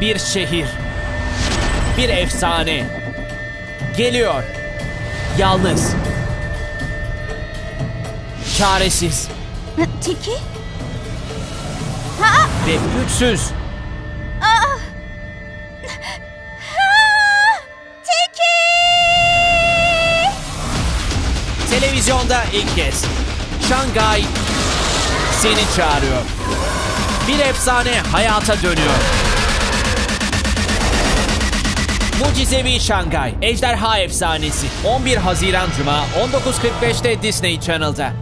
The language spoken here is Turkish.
Bir şehir. Bir efsane. Geliyor. Yalnız. Çaresiz Tiki? ve güçsüz. Tiki! Televizyonda ilk kez. Şangay seni çağırıyor. Bir efsane hayata dönüyor. Mucizevi Şangay, Ejderha Efsanesi. 11 Haziran Cuma 19.45'te Disney Channel'da.